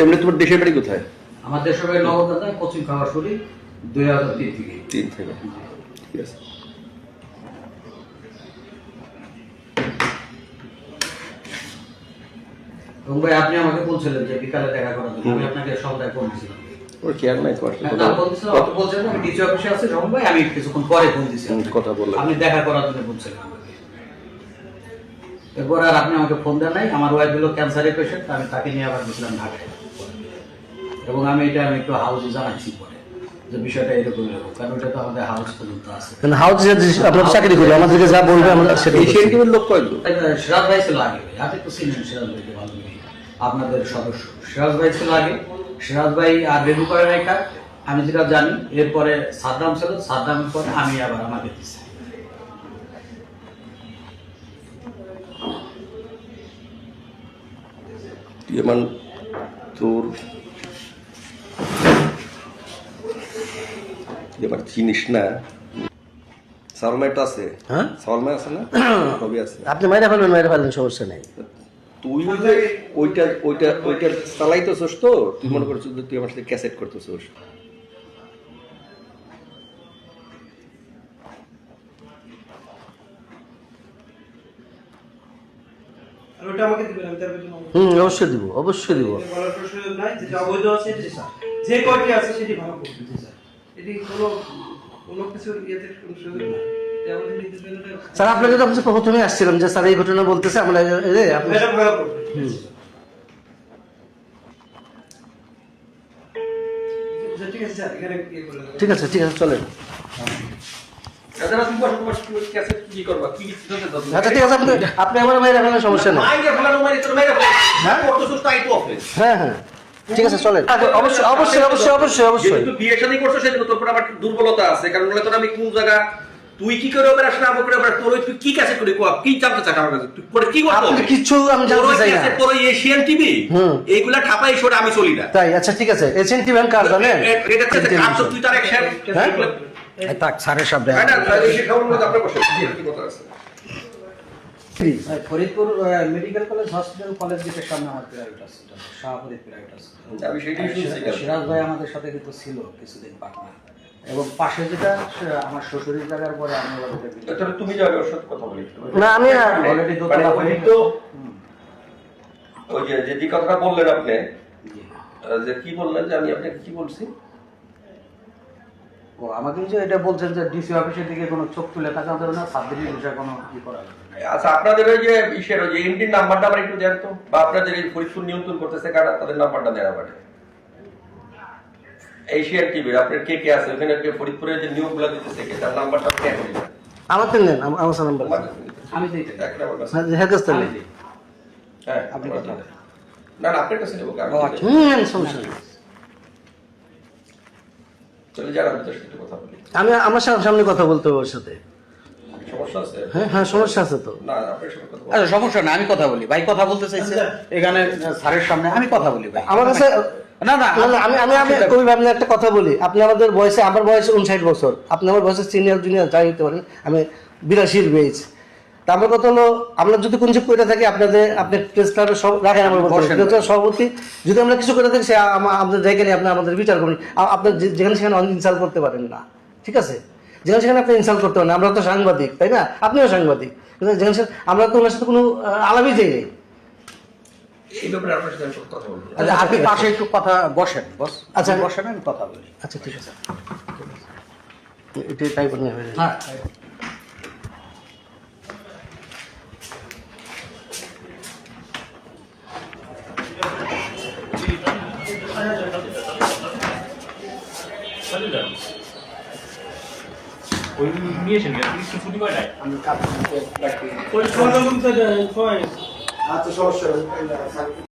এমনি তোমার দেশের বাড়ি কোথায়? আমাদের সবাই নবদাতা কোচিং খাওয়া শুরু দুই হাজার তিন থেকে। তিন থেকে। ঠিক আছে। ভাই আপনি আমাকে বলছিলেন যে বিকালে দেখা করার জন্য। আমি আপনাকে সন্ধ্যায় ফোন দিয়েছিলাম ওর কেয়ার নাই তোমার সাথে না, বলছিলাম, আপনি বলছিলেন আমি ডিসি অফিসে আছি রহম ভাই আমি কিছুক্ষণ পরে ফোন কথা। আপনি দেখা করার জন্য বলছিলেন এরপর আর আপনি আমাকে ফোন দেন নাই। আমার ওয়াইফ হলো ক্যান্সারের পেশেন্ট আমি তাকে নিয়ে আবার গেছিলাম ঢাকায়। এবং আমি এটা আমি একটু হাউসে জানাচ্ছি পরে যে বিষয়টা এরকম এরকম কারণ ওটা তো আমাদের হাউস পর্যন্ত আছে। হাউস আমরা চাকরি করি আমাদেরকে যা বলবে আমরা সেটা সেন্টিমেন্ট লোক কয়জন? সিরাজ ভাই ছিল আগে আপনি তো চিনেন সিরাজ ভাইকে ভালো আপনাদের সদস্য। সিরাজ ভাই ছিল আগে সিরাজ ভাই আর রেডু করে নাই আমি যেটা জানি এরপরে সাদ্দাম ছিল সাদ্দামের পরে আমি আবার আমাকে দিচ্ছি তোর আমার চিনিস না? সালমাই তো আছে। হ্যাঁ? সালমাই আছে না? সবই আছে। আপনি মাইরা ফেলবেন মাইরা ফেলবেন সমস্যা নেই। তুই যে ওইটা ওইটা ওইটা চালাইতেছস তো তুই মনে করছিস তুই আমার সাথে ক্যাসেট করতেছস। আর ওটা আমাকে দিবেন আমি তার জন্য হুম অবশ্যই দিব অবশ্যই দিব। যে কয়টি আছে সেটি ভালো করবে এটি কোনো কোনো কিছু ইয়েতে কোনো সুযোগ এটা- স্যার আপনাকে তো আমি প্রথমে আসছিলাম যে স্যার এই ঘটনা বলতেছে আমরা এই আচ্ছা, ঠিক আছে এখানে। ঠিক আছে চলেন। দাও আচ্ছা ঠিক আছে আপনি আপনি আমার মাইরা ফেলেন সমস্যা নেই। হ্যাঁ? হ্যাঁ হ্যাঁ। ঠিক আছে চলেন অবশ্যই অবশ্যই অবশ্যই অবশ্যই অবশ্যই যেহেতু বিয়ে শাদী করছ সেজন্য তোর উপর আমার দুর্বলতা আছে কারণ বলে তোর আমি কোন জায়গা তুই কি করে ওপরে আসলে আমি করে ওপরে তোর তুই কি কাছে করি কোয়া কি জানতে চাস আমার কাছে তুই পরে কি করতে আপনি কিচ্ছু আমি জানতে চাই না তোর এশিয়ান টিভি হুম। এইগুলা ঠাপাই সরে আমি চলি না তাই আচ্ছা ঠিক আছে এজেন্ট টিভেন কার জানেন এটা হচ্ছে কাজ তো তুই তার এক শেয়ার হ্যাঁ? তাক স্যারের সামনে হ্যাঁ না এই খাবার মধ্যে আপনার বসে কি কথা আছে Faridpur medical college hospital college গেটের সামনে আমার প্রাইভেট আছে শাহপুরের প্রাইভেট আছে। আমি সেইটাই সিরাজ ভাই আমাদের সাথে কিন্তু ছিল কিছুদিন পাটনা এবং পাশে যেটা আমার শ্বশুরের জায়গার পরে আমি তুমি যাবে ওর সাথে কথা বলি। না আমি অলরেডি মানে দোতলা হয়ে তো ওই যে যে যে কথাটা বললেন আপনি যে কি বললেন যে আমি আপনাকে কি বলছি? ও আমাকে যে এটা বলছেন যে ডিসি অফিসের দিকে কোনো চোখ তুলে থাকা যাবে না সাত বিষয়ে কোনো ই করা যাবে আচ্ছা আপনাদের ওই যে ইসের ওই যে এমডির নাম্বারটা আমার একটু দেন তো বা আপনাদের এই ফরিদপুর নিয়ন্ত্রণ করতেছে কারা তাদের নাম্বারটা দেন আমার এশিয়ান টিভি আপনার কে কে আছে? ওখানে কে ফরিদপুরের যে নিয়োগগুলো দিতেছে কে তার নাম্বারটা কে করে দেন আমার তো নেন আমার নাম্বার আমি দিই। হ্যাঁ কাছে হ্যাঁ আপনি না না আপনার কাছে নেব ও, আচ্ছা। হুম সমস্যা নেই। চলে যারা ভিতরে সাথে কথা বলি। আমি আমার সামনে কথা বলতে হবে ওর সাথে। সমস্যা আছে? হ্যাঁ হ্যাঁ সমস্যা আছে তো। না আপনার সাথে কথা আচ্ছা সমস্যা না আমি কথা বলি। ভাই কথা বলতে চাইছে এখানে স্যারের সামনে আমি কথা বলি ভাই। আমার কাছে না না আমি আমি আমি কবি একটা কথা বলি। আপনি আমাদের বয়সে আমার বয়স উনষাট বছর। আপনি আমার বয়সে সিনিয়র জুনিয়র যাই হতে পারেন আমি বিরাশির বেজ। তা আমার কথা হলো আমরা যদি কোনো কিছু করে থাকি আপনাদের আপনি প্রেস ক্লাবের সব রাখেন আমার বলতে সভাপতি যদি আমরা কিছু করে থাকি সে আমা- আমাদের জায়গায় আপনি আমাদের বিচার করুন। আপনার যেখানে সেখানে অনেক ইনসাল্ট করতে পারেন না। ঠিক আছে? যেখানে সেখানে আপনি ইনসাল্ট করতে পারেন না। আমরা তো সাংবাদিক তাই না? আপনিও সাংবাদিক। কিন্তু যেখানে সেখানে- আমরা তো ওনার সাথে কোনো আলাপই যাই নেই। এই ব্যাপারে আপনার সাথে কথা বলব। আচ্ছা, আপনি পাশে একটু কথা বসেন বস। আচ্ছা। আচ্ছা বসেন আমি কথা বলি। আচ্ছা ঠিক আছে। এটাই টাইপ নিয়ে হয়ে যাবে। হ্যাঁ ওই নিয়েছেন কিছু ছুটি নাই। আমি কাজ করতে আচ্ছা সমস্যা